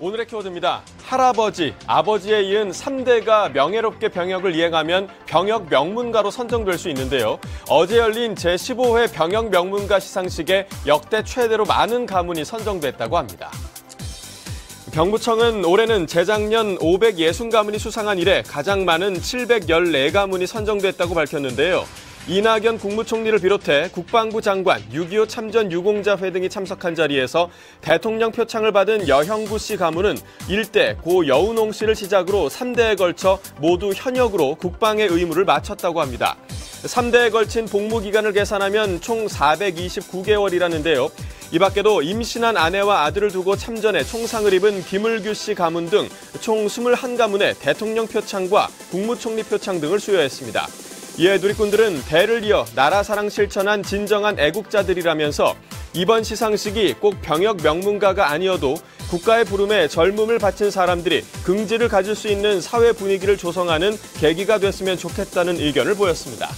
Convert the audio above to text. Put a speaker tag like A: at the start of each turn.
A: 오늘의 키워드입니다. 할아버지, 아버지에 이은 3대가 명예롭게 병역을 이행하면 병역 명문가로 선정될 수 있는데요. 어제 열린 제15회 병역 명문가 시상식에 역대 최대로 많은 가문이 선정됐다고 합니다. 경부청은 올해는 재작년 560가문이 수상한 이래 가장 많은 714가문이 선정됐다고 밝혔는데요. 이낙연 국무총리를 비롯해 국방부 장관, 6.25 참전 유공자회 등이 참석한 자리에서 대통령 표창을 받은 여형구 씨 가문은 일대 고 여운홍 씨를 시작으로 3대에 걸쳐 모두 현역으로 국방의 의무를 마쳤다고 합니다. 3대에 걸친 복무 기간을 계산하면 총 429개월이라는데요. 이 밖에도 임신한 아내와 아들을 두고 참전해 총상을 입은 김을규 씨 가문 등 총 21가문의 대통령 표창과 국무총리 표창 등을 수여했습니다. 이에 누리꾼들은 대를 이어 나라 사랑 실천한 진정한 애국자들이라면서 이번 시상식이 꼭 병역 명문가가 아니어도 국가의 부름에 젊음을 바친 사람들이 긍지를 가질 수 있는 사회 분위기를 조성하는 계기가 됐으면 좋겠다는 의견을 보였습니다.